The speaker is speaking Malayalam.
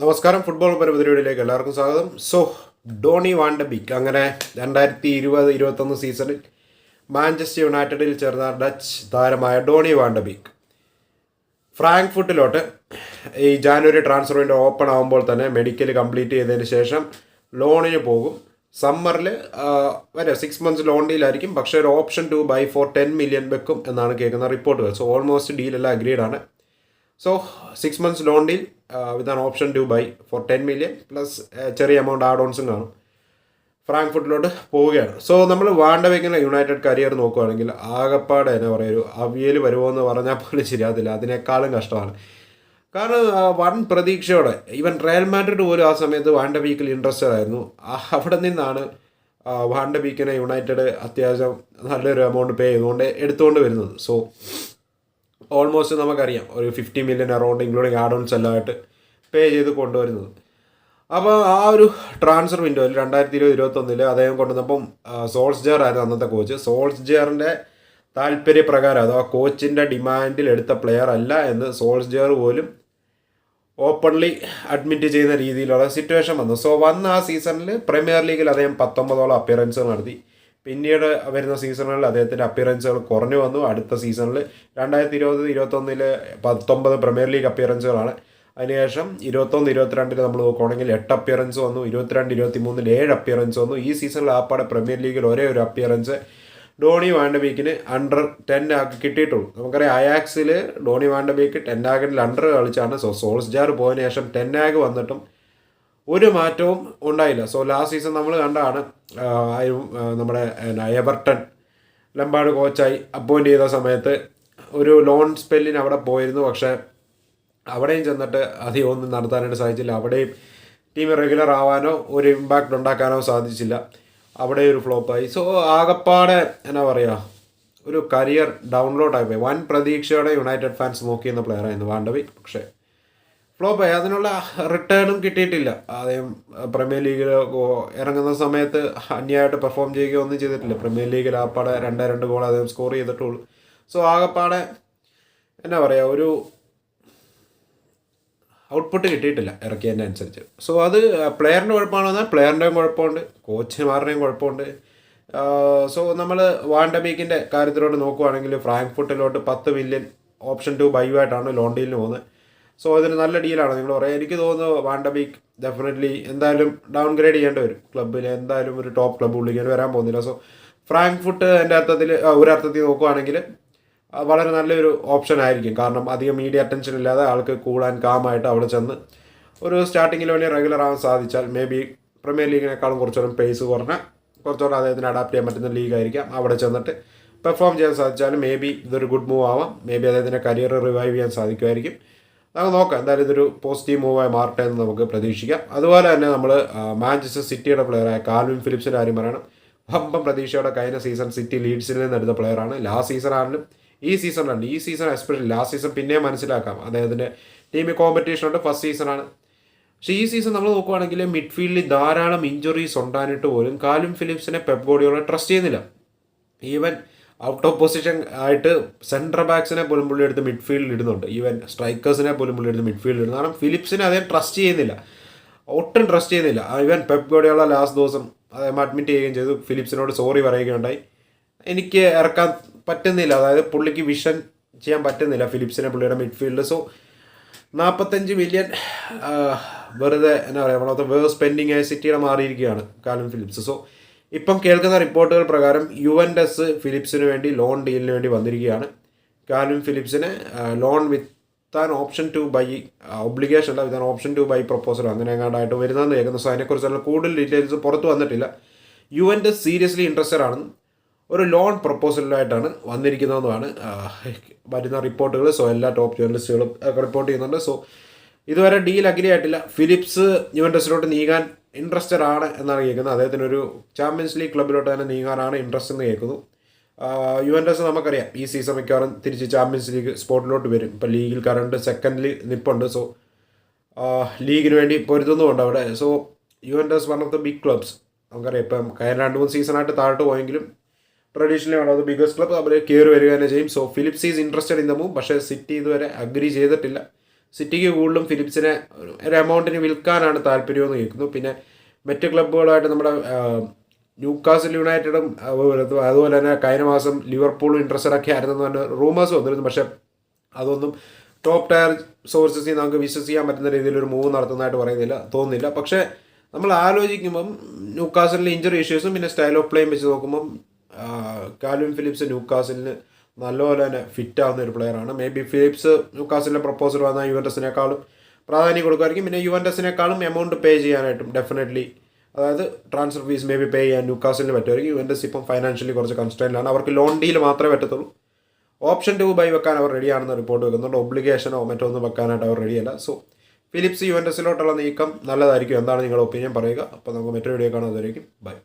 നമസ്കാരം. ഫുട്ബോൾ പരിപാടിയിലേക്ക് എല്ലാവർക്കും സ്വാഗതം. സോ ഡോണി വാണ്ട ബിക്ക് അങ്ങനെ രണ്ടായിരത്തി ഇരുപത് ഇരുപത്തൊന്ന് സീസണിൽ മാഞ്ചസ്റ്റർ യുണൈറ്റഡിൽ ചേർന്ന ഡച്ച് താരമായ ഡോണി വാണ്ട ബിക്ക് ഫ്രാങ്ക്ഫുട്ടിലോട്ട് ഈ ജാനുവരി ട്രാൻസ്ഫർ വിൻഡോ ഓപ്പൺ ആകുമ്പോൾ തന്നെ മെഡിക്കൽ കംപ്ലീറ്റ് ചെയ്തതിന് ശേഷം ലോണിന് പോകും. സമ്മറിൽ വരെ സിക്സ് മന്ത്സ് ലോൺ ഡീലായിരിക്കും പക്ഷേ ഒരു option to buy for ten million വെക്കും എന്നാണ് കേൾക്കുന്ന റിപ്പോർട്ടുകൾ. സോ ഓൾമോസ്റ്റ് ഡീലെല്ലാം അഗ്രീഡ് ആണ്. So six months loan deal with an option to buy for ten million plus ചെറിയ എമൗണ്ട് ആഡ് ഓൺസും കാണും. ഫ്രാങ്ക്ഫുട്ടിലോട്ട് പോവുകയാണ്. സോ നമ്മൾ വാണ്ടവയ്ക്കുന്ന യുണൈറ്റഡ് കരിയർ നോക്കുകയാണെങ്കിൽ ആകപ്പാടെ എന്നാ പറയുക ഒരു അവിയൽ വരുമോ എന്ന് പറഞ്ഞാൽ പോലും ശരിയാകത്തില്ല. അതിനേക്കാളും കഷ്ടമാണ്. കാരണം വൺ പ്രതീക്ഷയോടെ ഈവൻ റയൽ മാഡ്രിഡ് പോലും ആ സമയത്ത് വാണ്ട വീക്കിൽ ഇൻട്രസ്റ്റഡ് ആയിരുന്നു. അവിടെ നിന്നാണ് വാണ്ട വീക്കിനെ യുണൈറ്റഡ് അത്യാവശ്യം നല്ലൊരു എമൗണ്ട് പേ ചെയ്തുകൊണ്ട് എടുത്തുകൊണ്ട് വരുന്നത്. സോ ഓൾമോസ്റ്റ് നമുക്കറിയാം. ഒരു fifty million around including add-ons എല്ലാമായിട്ട് പേ ചെയ്ത് കൊണ്ടുവരുന്നത്. അപ്പോൾ ആ ഒരു ട്രാൻസ്ഫർ വിൻഡോയിൽ രണ്ടായിരത്തി ഇരുപത് ഇരുപത്തൊന്നിൽ അദ്ദേഹം കൊണ്ടുവന്നപ്പം സോൾസ് ജെയർ ആയിരുന്നു അന്നത്തെ കോച്ച് സോൾസ് ജെയറിന്റെ താല്പര്യപ്രകാരം ആ കോച്ചിന്റെ ഡിമാൻഡിൽ എടുത്ത പ്ലെയർ അല്ല എന്ന് സോൾസ് ജെയർ പോലും ഓപ്പൺലി അഡ്മിറ്റ് ചെയ്യുന്ന രീതിയിലുള്ള സിറ്റുവേഷൻ വന്നു. സോ വന്ന ആ സീസണിൽ പ്രീമിയർ ലീഗിൽ അദ്ദേഹം പത്തൊമ്പതോളം അപ്പിയറൻസ് നടത്തി. പിന്നീട് വരുന്ന സീസണുകളിൽ അദ്ദേഹത്തിന്റെ അപ്പിയറൻസുകൾ കുറഞ്ഞു വന്നു. അടുത്ത സീസണിൽ രണ്ടായിരത്തി ഇരുപത് ഇരുപത്തൊന്നിൽ പത്തൊമ്പത് പ്രീമിയർ ലീഗ് അപ്പിയറൻസുകളാണ് അതിനുശേഷം ഇരുപത്തൊന്ന് ഇരുപത്തിരണ്ടിൽ നമ്മൾ നോക്കുകയാണെങ്കിൽ എട്ട് അപ്പിയറൻസ് വന്നു. ഇരുപത്തിരണ്ട് ഇരുപത്തി മൂന്നിൽ ഏഴ് അപ്പിയറൻസ് വന്നു. ഈ സീസണിൽ ആപ്പാടെ പ്രീമിയർ ലീഗിൽ ഒരേ ഒരു അപ്പിയറൻസ് ഡോണി വാണ്ടബീക്കിന് അണ്ടർ ടെൻ ആക്കി കിട്ടിയിട്ടുള്ളൂ. നമുക്കറിയാം അയാക്സിൽ Donny van de Beek Ten ആഗിൽ under കളിച്ചാണ്. സോ സോൾസ് ജാർ പോയതിനു ശേഷം ടെൻ ആഗ് വന്നിട്ടും ഒരു മാറ്റവും ഉണ്ടായില്ല. സോ ലാസ്റ്റ് സീസൺ നമ്മൾ കണ്ടാണ് നമ്മുടെ എബർട്ടൺ ലംബാർഡ് കോച്ചായി അപ്പോയിന്റ് ചെയ്ത സമയത്ത് ഒരു ലോൺ സ്പെല്ലിന് അവിടെ പോയിരുന്നു. പക്ഷേ അവിടെയും ചെന്നിട്ട് അധികം ഒന്നും നടത്താനായിട്ട് സാധിച്ചില്ല. അവിടെയും ടീം റെഗുലർ ആവാനോ ഒരു ഇമ്പാക്റ്റ് ഉണ്ടാക്കാനോ സാധിച്ചില്ല. അവിടെ ഒരു ഫ്ലോപ്പായി സോ ആകപ്പാടെ എന്നാ പറയുക ഒരു കരിയർ ഡൗൺലോഡ് ആയിപ്പോയി വൻ പ്രതീക്ഷയോടെ യുണൈറ്റഡ് ഫാൻസ് നോക്കിയിരുന്ന പ്ലെയറായിരുന്നു വാണ്ടവി. പക്ഷേ ഫ്ലോപ്പായി അതിനുള്ള റിട്ടേണും കിട്ടിയിട്ടില്ല. ആദ്യം പ്രീമിയർ ലീഗിൽ ഇറങ്ങുന്ന സമയത്ത് അന്യമായിട്ട് പെർഫോം ചെയ്യുകയോ ഒന്നും ചെയ്തിട്ടില്ല. പ്രീമിയർ ലീഗിൽ ആപ്പാടെ രണ്ട് രണ്ട് ഗോൾ അദ്ദേഹം സ്കോർ ചെയ്തിട്ടുള്ളൂ. സോ ആകെപ്പാടെ എന്നാ പറയുക ഒരു ഔട്ട്പുട്ട് കിട്ടിയിട്ടില്ല ഇറക്കിയതിന്റെ അനുസരിച്ച്. സോ അത് പ്ലെയറിന്റെ കുഴപ്പമാണോ എന്നാൽ പ്ലെയറിന്റെയും കുഴപ്പമുണ്ട്. കോച്ചുമാരുടെയും കുഴപ്പമുണ്ട്. സോ നമ്മൾ വാണ്ടബീക്കിന്റെ കാര്യത്തിലോട്ട് നോക്കുവാണെങ്കിൽ ഫ്രാങ്ക്ഫുട്ടിലോട്ട് പത്ത് മില്യൺ ഓപ്ഷൻ ടു ബൈ ആയിട്ടാണ് ലോൺ പോകുന്നത്. സോ അതിന് നല്ല ഡീലാണ് നിങ്ങൾ പറയാം എനിക്ക് തോന്നുന്നു വാണ്ടബീക്ക് ഡെഫിനറ്റ്ലി എന്തായാലും ഡൗൺ ഗ്രേഡ് ചെയ്യേണ്ടി വരും. ക്ലബ്ബിൽ എന്തായാലും ഒരു ടോപ്പ് ക്ലബ്ബ് വിളിക്കാൻ വരാൻ പോകുന്നില്ല. സോ ഫ്രാങ്ക്ഫുട്ട് എന്റെ അർത്ഥത്തിൽ ഒരർത്ഥത്തിൽ നോക്കുവാണെങ്കിൽ വളരെ നല്ലൊരു ഓപ്ഷൻ ആയിരിക്കും. കാരണം അധികം മീഡിയ അറ്റൻഷൻ ഇല്ലാതെ ആൾക്ക് കൂടാൻ കാമായിട്ട് അവിടെ ചെന്ന് ഒരു സ്റ്റാർട്ടിങ്ങിൽ വേണ്ടി റെഗുലർ ആവാൻ സാധിച്ചാൽ മേ ബി പ്രീമിയർ ലീഗിനേക്കാളും കുറച്ചുകൂടെ പേസ് കുറഞ്ഞ കുറച്ചുകൂടെ അദ്ദേഹത്തിന് അഡാപ്റ്റ് ചെയ്യാൻ പറ്റുന്ന ലീഗായിരിക്കാം അവിടെ ചെന്നിട്ട് പെർഫോം ചെയ്യാൻ സാധിച്ചാലും മേ ബി ഇതൊരു ഗുഡ് മൂവ് ആവാം. മേ ബി അദ്ദേഹത്തിന്റെ കരിയർ റിവൈവ് ചെയ്യാൻ സാധിക്കുമായിരിക്കും. നമുക്ക് നോക്കാം. എന്തായാലും ഇതൊരു പോസിറ്റീവ് മൂവായി മാറട്ടെ എന്ന് നമുക്ക് പ്രതീക്ഷിക്കാം. അതുപോലെ തന്നെ നമ്മൾ മാഞ്ചസ്റ്റർ സിറ്റിയുടെ പ്ലെയറായ കാൽവിൻ ഫിലിപ്സിന്റെ കാര്യം പറയണം. വമ്പം പ്രതീക്ഷയോടെ കഴിഞ്ഞ സീസൺ സിറ്റി ലീഡ്സിൽ നിന്ന് എടുത്ത പ്ലെയറാണ് ലാസ്റ്റ് സീസൺ ആണെങ്കിലും ഈ സീസണാണ് ഈ സീസൺ എസ്പെഷ്യലി ലാസ്റ്റ് സീസൺ പിന്നെയും മനസ്സിലാക്കാം. അദ്ദേഹത്തിന്റെ ടീമിൽ കോമ്പറ്റീഷൻ ഉണ്ട് ഫസ്റ്റ് സീസണാണ് പക്ഷേ ഈ സീസൺ നമ്മൾ നോക്കുവാണെങ്കിൽ മിഡ്ഫീൽഡിൽ ധാരാളം ഇഞ്ചുറീസ് ഉണ്ടായിട്ട് പോലും കാലും ഫിലിപ്സിനെ പെപ് ഗോഡിയോളെ ട്രസ്റ്റ് ചെയ്യുന്നില്ല. ഈവൻ ഔട്ട് ഓഫ് പൊസിഷൻ ആയിട്ട് സെൻട്രൽ ബാക്സിനെ പോലും പുള്ളി എടുത്ത് മിഡ്ഫീൽഡിൽ ഇടുന്നുണ്ട്. ഈവൻ സ്ട്രൈക്കേഴ്സിനെ പോലും പുള്ളി എടുത്ത് മിഡ്ഫീൽഡിൽ ഇടുന്നു. കാരണം ഫിലിപ്സിനെ അദ്ദേഹം ട്രസ്റ്റ് ചെയ്യുന്നില്ല. ഒട്ടും ട്രസ്റ്റ് ചെയ്യുന്നില്ല. ഈവൻ പെപ് ഗോഡിയുള്ള ലാസ്റ്റ് ദിവസം അദ്ദേഹം അഡ്മിറ്റ് ചെയ്യുകയും ചെയ്തു. ഫിലിപ്സിനോട് സോറി പറയുകയുണ്ടായി. എനിക്ക് ഇറക്കാൻ പറ്റുന്നില്ല. അതായത് പുള്ളിക്ക് വിഷൻ ചെയ്യാൻ പറ്റുന്നില്ല ഫിലിപ്സിനെ പുള്ളിയുടെ മിഡ്ഫീൽഡ് സോ നാൽപ്പത്തഞ്ച് മില്യൺ വെറുതെ എന്താ പറയുക one of the worst spending ആയ സിറ്റിയുടെ മാറിയിരിക്കുകയാണ് കാലം ഫിലിപ്സ് സോ ഇപ്പം കേൾക്കുന്ന റിപ്പോർട്ടുകൾ പ്രകാരം യുവൻഡസ് ഫിലിപ്സിന് വേണ്ടി ലോൺ ഡീലിന് വേണ്ടി വന്നിരിക്കുകയാണ്. കാലും ഫിലിപ്സിന് loan with an option to buy obligation അല്ല with option to buy proposal അങ്ങനെ എങ്ങാണ്ടായിട്ട് വരുന്നതെന്ന് കേൾക്കുന്നു. സോ അതിനെക്കുറിച്ചുള്ള കൂടുതൽ ഡീറ്റെയിൽസ് പുറത്ത് വന്നിട്ടില്ല. യു യുവൻഡസ് സീരിയസ്ലി ഇൻട്രസ്റ്റഡ് ആണ്. ഒരു ലോൺ പ്രപ്പോസലായിട്ടാണ് വന്നിരിക്കുന്നതെന്നാണ് വരുന്ന റിപ്പോർട്ടുകൾ. സോ എല്ലാ ടോപ്പ് ജേർണലിസ്റ്റുകളും റിപ്പോർട്ട് ചെയ്യുന്നുണ്ട്. സോ ഇതുവരെ ഡീൽ അഗ്രി ആയിട്ടില്ല ഫിലിപ്സ് യുവൻഡസിലോട്ട് നീങ്ങാൻ ഇൻട്രസ്റ്റഡ് ആണ് എന്നാണ് കേൾക്കുന്നത്. അദ്ദേഹത്തിന് ഒരു ചാമ്പ്യൻസ് ലീഗ് ക്ലബിലോട്ട് തന്നെ നീങ്ങാനാണ് ഇൻട്രസ്റ്റ് എന്ന് കേൾക്കുന്നു. യു എൻ എസ് നമുക്കറിയാം ഈ സീസൺ മിക്കവാറും തിരിച്ച് ചാമ്പ്യൻസ് ലീഗ് സ്പോട്ടിലോട്ട് വരും. ഇപ്പോൾ ലീഗിൽ കറണ്ട് സെക്കൻഡിൽ നിപ്പുണ്ട്. സോ ലീഗിന് വേണ്ടി പൊരുതുന്നുമുണ്ട് അവിടെ. So U N S one of the big clubs നമുക്കറിയാം ഇപ്പം കഴിഞ്ഞ രണ്ട് മൂന്ന് സീസണായിട്ട് താഴോട്ട് പോയെങ്കിലും traditionally one of the biggest club അവർ കയറി വരിക തന്നെ ചെയ്യും. So Phillips is interested in the move പക്ഷേ സിറ്റി ഇതുവരെ അഗ്രി ചെയ്തിട്ടില്ല. സിറ്റിക്ക് കൂടുതലും ഫിലിപ്സിനെ ഒരു എമൗണ്ടിന് വിൽക്കാനാണ് താല്പര്യമെന്ന് കേൾക്കുന്നു. പിന്നെ മറ്റ് ക്ലബ്ബുകളായിട്ട് നമ്മുടെ ന്യൂക്കാസിൽ യുണൈറ്റഡും അതുപോലെ തന്നെ കഴിഞ്ഞ മാസം ലിവർപൂളും ഇൻട്രസ്റ്റഡ് ഒക്കെ ആയിരുന്നു പറഞ്ഞ റൂമേഴ്സ് വന്നിരുന്നു. പക്ഷേ അതൊന്നും ടോപ്പ് ടയർ സോഴ്സസിൽ നിന്ന് നമുക്ക് വിശ്വസിക്കാൻ പറ്റുന്ന രീതിയിൽ ഒരു മൂവ് നടത്തുന്നതായിട്ട് പറയുന്നില്ല തോന്നുന്നില്ല. പക്ഷേ നമ്മൾ ആലോചിക്കുമ്പം ന്യൂക്കാസലിന്റെ ഇഞ്ചറി ഇഷ്യൂസും പിന്നെ സ്റ്റൈൽ ഓഫ് പ്ലേയും വെച്ച് നോക്കുമ്പം കാൽവിൻ ഫിലിപ്സ് ന്യൂക്കാസലിന് നല്ലപോലെ തന്നെ ഫിറ്റ് ആവുന്ന ഒരു പ്ലെയറാണ് മേ ബി ഫിലിപ്സ് ന്യൂക്കാസലിന്റെ പ്രപ്പോസൽ വന്നാൽ യുവന്റസിനേക്കാളും പ്രാധാന്യം കൊടുക്കുമായിരിക്കും. പിന്നെ യുവന്റസിനേക്കാളും എമൗണ്ട് പേ ചെയ്യാനായിട്ടും ഡെഫിനറ്റ്ലി അതായത് transfer fees may be pay ചെയ്യാൻ ന്യൂക്കാസിലിന് പറ്റുമായിരിക്കും. യുവന്റസ് ഇപ്പം ഫൈനാൻഷ്യലി കുറച്ച് കൺസ്ട്രെയിനിലാണ് അവർക്ക് ലോൺ ഡീൽ മാത്രമേ പറ്റത്തുള്ളൂ. ഓപ്ഷൻ ടു ബൈ വെക്കാൻ അവർ റെഡിയാണെന്ന് റിപ്പോർട്ട് വെക്കുന്നുണ്ട്. ഒബ്ലിഗേഷനോ മറ്റോ ഒന്നും വെക്കാനായിട്ട് അവർ റെഡിയല്ല സോ ഫിലിപ്സ് യുവന്റസിലോട്ടുള്ള നീക്കം നല്ലതായിരിക്കും. എന്താണ് നിങ്ങളുടെ ഒപ്പീനിയൻ പറയുക. അപ്പോൾ നമുക്ക് മറ്റൊരു വീഡിയോ കാണാതായിരിക്കും ബൈ